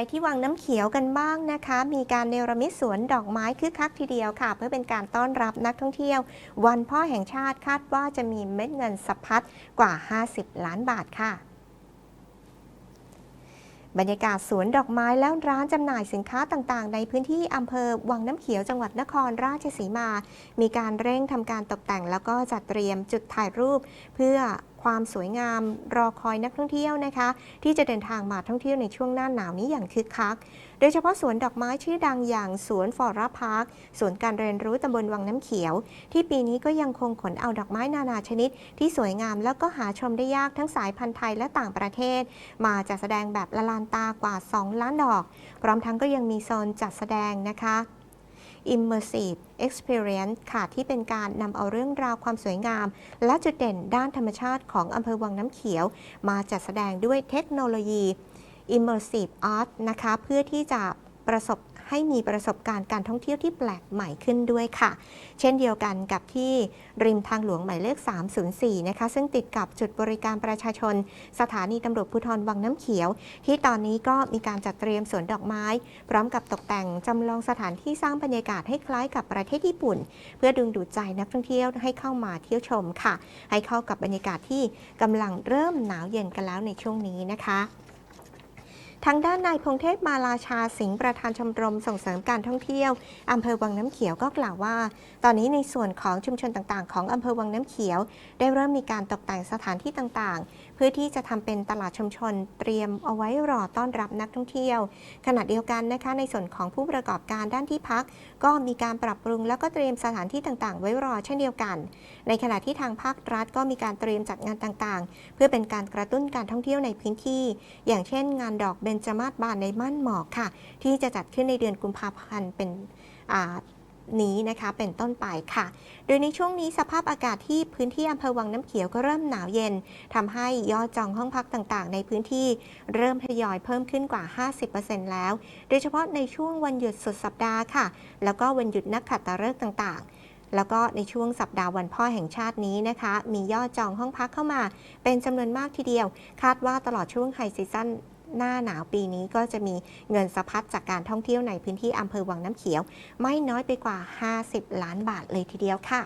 ไปที่วังน้ำเขียวกันบ้างนะคะ มีการเนรมิตสวนดอกไม้คึกคักทีเดียวค่ะ เพื่อเป็นการต้อนรับนักท่องเที่ยว วันพ่อแห่งชาติคาดว่าจะมีเม็ดเงินสะพัดกว่า 50 ล้านบาทค่ะบรรยากาศสวนดอกไม้แล้วร้านจำหน่ายสินค้าต่างๆ ในพื้นที่อำเภอวังน้ำเขียวจังหวัดนครราชสีมา มีการเร่งทำการตกแต่งแล้วก็จัดเตรียมจุดถ่ายรูป เพื่อ ความสวยงาม รอคอยนักท่องเที่ยวนะคะ ที่จะเดินทางมาท่องเที่ยวในช่วงหน้าหนาวนี้อย่างคึกคัก โดยเฉพาะสวนดอกไม้ชื่อดังอย่างสวนฟอร่าพาร์คสวนการเรียนรู้ตำบลวังน้ำเขียว ที่ปีนี้ก็ยังคงขนเอาดอกไม้นานาชนิด ที่สวยงามแล้วก็หาชมได้ยากทั้งสายพันธุ์ไทยและต่างประเทศ มาจัดแสดงแบบละลานตากว่า 2 ล้านดอก พร้อมทั้งก็ยังมีโซนจัดแสดงนะคะ Immersive Experience ค่ะ ที่เป็นการนำเอาเรื่องราวความสวยงาม และจุดเด่นด้านธรรมชาติของอำเภอวังน้ำเขียว มาจัดแสดงด้วยเทคโนโลยี Immersive Art นะคะ เพื่อที่จะประสบ ให้มีประสบการณ์การท่องเที่ยวที่แปลกใหม่ขึ้นด้วยค่ะ เช่นเดียวกันกับที่ริมทางหลวงหมายเลข 304 นะคะ ซึ่งติดกับจุดบริการประชาชน สถานีตำรวจภูธรวังน้ำเขียว ที่ตอนนี้ก็มีการจัดเตรียมสวนดอกไม้ พร้อมกับตกแต่งจำลองสถานที่สร้างบรรยากาศให้คล้ายกับประเทศญี่ปุ่น เพื่อดึงดูดใจนักท่องเที่ยวให้เข้ามาเที่ยวชมค่ะ ให้เข้ากับบรรยากาศที่กำลังเริ่มหนาวเย็นกันแล้วในช่วงนี้นะคะ ทางด้านนายพงเทพมาลาชาสิงห์ประธานชมรมส่งเสริมการท่องเที่ยวอำเภอวังน้ำเขียวก็กล่าวว่า ตอนนี้ในส่วนของชุมชนต่างๆ ของอำเภอวังน้ำเขียว ได้เริ่มมีการตกแต่งสถานที่ต่างๆ เพื่อที่จะทำเป็นตลาดชุมชน เตรียมเอาไว้รอต้อนรับนักท่องเที่ยว ขณะเดียวกันนะคะ ในส่วนของผู้ประกอบการด้านที่พัก ก็มีการปรับปรุงแล้วก็เตรียมสถานที่ต่างๆ ไว้รอเช่นเดียวกัน ในขณะที่ทางภาครัฐก็มีการเตรียมจัดงานต่างๆ เพื่อเป็นการกระตุ้นการท่องเที่ยวในพื้นที่ อย่างเช่น งานดอกเบญจมาศบานในม่านหมอกค่ะ ที่จะจัดขึ้นในเดือนกุมภาพันธ์เป็นนี้นะคะเป็นต้นไปค่ะ โดยในช่วงนี้สภาพอากาศที่พื้นที่อำเภอวังน้ำเขียวก็เริ่มหนาวเย็นทำให้ยอดจองห้องพักต่างๆ ในพื้นที่เริ่มทยอยเพิ่มขึ้นกว่า 50%แล้ว โดยเฉพาะในช่วงวันหยุดสุดสัปดาห์ค่ะ แล้วก็วันหยุดนักขัตฤกษ์ต่างๆ แล้วก็ในช่วงสัปดาห์วันพ่อแห่งชาตินี้นะคะ มียอดจองห้องพักเข้ามา เป็นจำนวนมากทีเดียว คาดว่าตลอดช่วงไฮซีซั่น หน้าหนาวปีนี้ก็จะมีเงินสะพัดจากการท่องเที่ยวในพื้นที่อำเภอวังน้ำเขียว ไม่น้อยไปกว่า 50 ล้านบาทเลยทีเดียวค่ะ